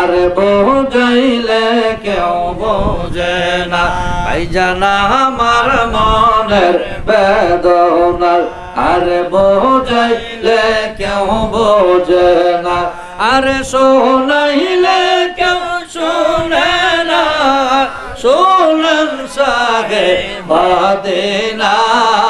আর বোঝাইলে কেউ বোঝে না। আই জানা আমার মনের বেদনার, আর বোঝাইলে কেউ বোঝে না। আর শোনাইলে কেউ শোনে না। শোনেন সাগে বাদিনা লা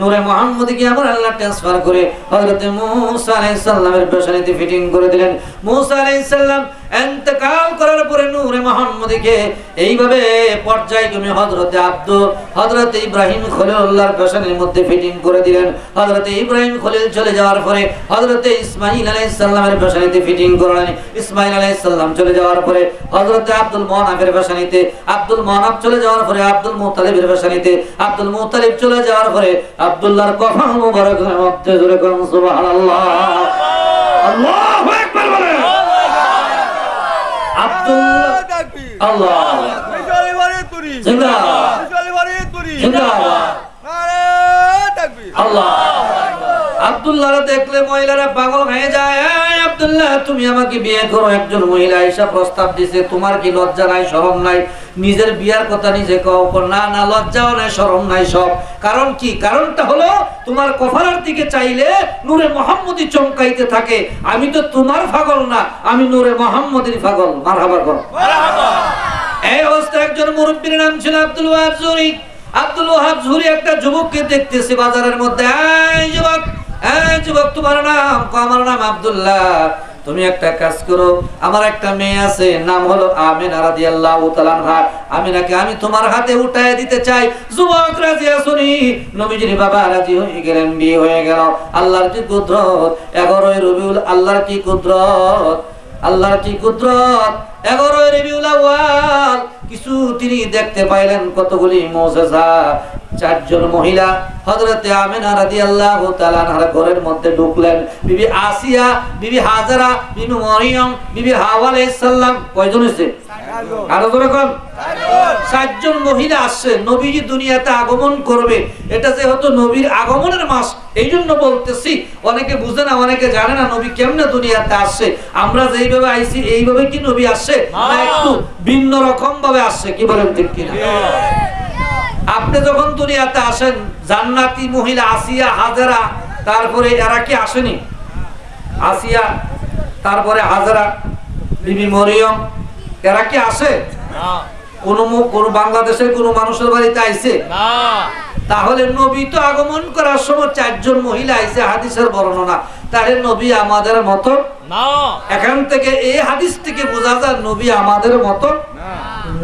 নূরে মোহাম্মদকে আবার আল্লাহ ট্রান্সফার করে হযরতে মূসা আলাইহিস সালামের পেশানিতে ফিটিং করে দিলেন। মূসা আলাইহিস সালাম ইন্তেকাল করার পরে নূরে মোহাম্মদকে এইভাবে পর্যায়ক্রমে হযরতে আব্দুল, হযরতে ইব্রাহিম খলিলুল্লাহর পেশানির মধ্যে ফিটিং করে দিলেন। হযরতে ইব্রাহিম খলিল চলে যাওয়ার পরে হযরতে ইসমাঈল আলাইহিস সালামের পেশানিতে ফিটিং করলেন। ইসমাঈল আলাইহিস সালাম চলে যাওয়ার পরে হযরতে আব্দুল মুনাফের পেশানিতে আব্দুল মুনাফ চলে যাওয়ার পরে আব্দুল মুত্তালিবের পেশানিতে আব্দুল মুত্তালিব চলে যাওয়ার পরে আব্দুল্লাহর কখন মুবারকের মধ্যে জোরে করুন সুবহানাল্লাহ। আল্লাহু আকবার বলেন। আব্দুল্লাহ আল্লাহ জিন্দাবাদ। জিন্দাবাদ। আল্লাহ আব্দুল্লাহরা দেখলে মহিলারা পাগল হয়ে যায় আব্দুল্লাহ তুমি আমাকে বিয়ে করো। একজন মহিলা এসে প্রস্তাব দিছে তোমার কি লজ্জা নাই শরম নাই? নিজের বিয়ার কথা নিজে কও। না না লজ্জাও নাই শরম নাই সব। কারণ কি? কারণটা হলো তোমার কফারার দিকে চাইলে নূরে মোহাম্মদী চমকাইতে থাকে। আমি তো তোমার পাগল না আমি নূরে মোহাম্মদের পাগল। মারহাবা করো। এই অবস্থা একজন মুরব্বীর নাম ছিল আব্দুল ওয়াহাব জুরি। আব্দুল ওয়াহাব জুরি একটা যুবককে দেখতেছে বাজারের মধ্যে এই যুবক যুবক, তোমার নাম, আমার নাম আবদুল্লাহ। তুমি একটা কাজ করো, আমার একটা মেয়ে আছে, নাম হলো আমিনা রাদিয়াল্লাহু তাআলা আমিনাকে আমি তোমার হাতে উঠায় দিতে চাই। যুবক, রাজি আসুনি নবীজির বাবা রাজি হয়ে গেলেন, বিয়ে হয়ে গেল। আল্লাহর কি কুদরত? এগারোই রবিউল আল্লাহর কি কুদরত? আল্লাহর কি কুদরত? এগারো রবিউল আউয়াল। কিছু তিনি দেখতে পাইলেন কতগুলি মুজিজা। চারজন মহিলা হযরতে আমিনা রাদিয়াল্লাহু তাআলা আনহার ঘরের মধ্যে ঢুকলেন। বিবি আসিয়া, বিবি হাজারা, বিবি মরিয়ম, বিবি হাওয়া আলাইহিস সালাম। কয়জন হইছে? আরও জোরে কোন। চারজন মহিলা আসছে নবীজি দুনিয়াতে আগমন করবে। এটা যেহেতু নবীর আগমনের মাস এই জন্য বলতেছি অনেকে বুঝে না অনেকে জানে না নবী কেমনে দুনিয়াতে আসছে। আমরা যেইভাবে আইছি এইভাবে কি নবী আসছে না একটু ভিন্ন রকম ভাবে আসছে কি বলেন ঠিক কিনা? আপনি যখন দুনিয়াতে আসেন জান্নাতি মহিলা আসিয়া হাজারা তারপরে এরা কি আসেনি? আসিয়া তারপরে হাজারা বিবি মরিয়ম এরা কি আসে কোন কোন বাংলাদেশের কোন মানুষের বাড়িতে আইছে? তাহলে নবী তো আগমন করার সময় চারজন মহিলা আইসে হাদিসের বর্ণনা। তাহলে নবী আমাদের মত? এখান থেকে এই হাদিস থেকে বোঝা যায় নবী আমাদের মত?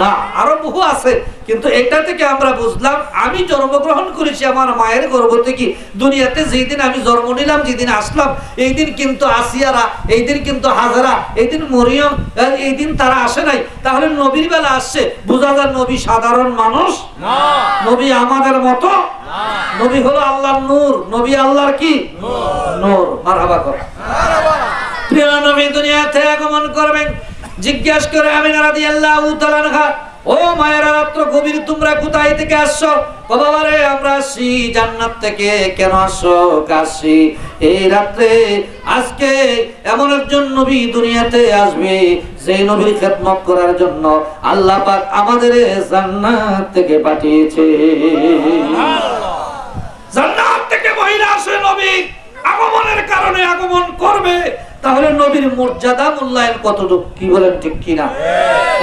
না। আরও বহু আছে। কিন্তু এটা থেকে আমরা বুঝলাম আমি জন্মগ্রহণ করেছি আমার মায়ের গর্ভ থেকে। দুনিয়াতে যেই দিন আমি জন্ম নিলাম যেদিন আসলাম এই দিন কিন্তু আসিয়ারা এই দিন কিন্তু হাজারা এই দিন মরিয়ম এই দিন তারা আসে নাই। তাহলে নবীর বেলা আসছে বোঝা যায় নবী সাধারণ মানুষ? নবী আমাদের মতো? নবী হলো আল্লাহর নূর। নবী আল্লাহর কি? নূর। মারহাবা কর। প্রিয় নবী দুনিয়াতে আগমন করবেন। জিজ্ঞাসা করে আমি রাদি আল্লাহ ও মায়েরা, রাত্র গভীর, তোমরা কোথায় থেকে আসছো? ও আমরা আসছি জান্নাত থেকে। কেন আসছো? কাশি। এই রাত্রে আজকে এমন একজন নবী দুনিয়াতে আসবে, যে নবীর খেদমত করার জন্য আল্লাহ পাক আমাদের জান্নাত থেকে পাঠিয়েছে। জান্নাত থেকে মহিলা আসে নবী। আগমনের তাহলে নবীর মর্যাদা মূল্যায়ন কতটুকু কি বলেন ঠিক কিনা?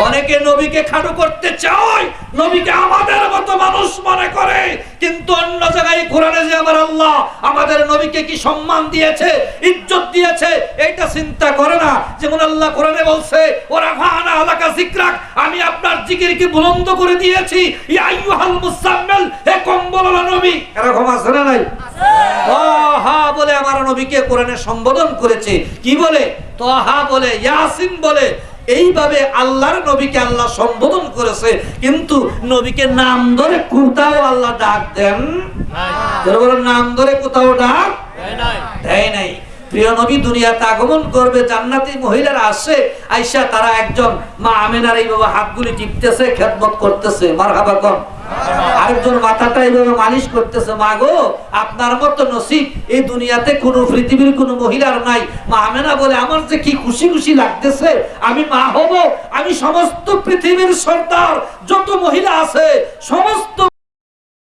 অনেকে নবীকে খাটো করতে চায় নবীকে আমাদের মতো মানুষ মনে করে কিন্তু অন্য জায়গায় কোরআনে যে আমার আল্লাহ আমাদের নবীকে কি সম্মান দিয়েছে ইজ্জত দিয়েছে এইটা চিন্তা করে না। যেমন আল্লাহ কোরআনে বলছে ওরা ফানা আলাকা জিকরাক আমি আপনার জিকিরকে বুলন্দ করে দিয়েছি। ইয়া আইয়ুহাল মুসাম্মিল হে কম্বলওয়ালা নবী। এরকম আছে না নাই? তহা বলে আমার নবীকে কোরআনে সম্বোধন করেছে। কি বলে? তহা বলে, ইয়াসিন বলে। এইভাবে আল্লাহর নবীকে আল্লাহ সম্বোধন করেছে। কিন্তু নবীকে নাম ধরে কোথাও আল্লাহ ডাক দেন নাম ধরে কোথাও ডাক দেয় নাই। প্রিয় নবী দুনিয়াতে আগমন করবে, জান্নাতি মহিলারা আসে, আইসা তারা একজন মা আমেনার এইভাবে হাতগুলি টিপতেছে, খেদমত করতেছে। মার হাবা কন আরেকজন মাথাটা এইভাবে মালিশ করতেছে, মা গো, আপনার মতো নসিব এই দুনিয়াতে কোনো পৃথিবীর কোনো মহিলার নাই। মা আমেনা বলে, আমার যে কি খুশি খুশি লাগতেছে, আমি মা হব, আমি সমস্ত পৃথিবীর সর্দার, যত মহিলা আছে, সমস্ত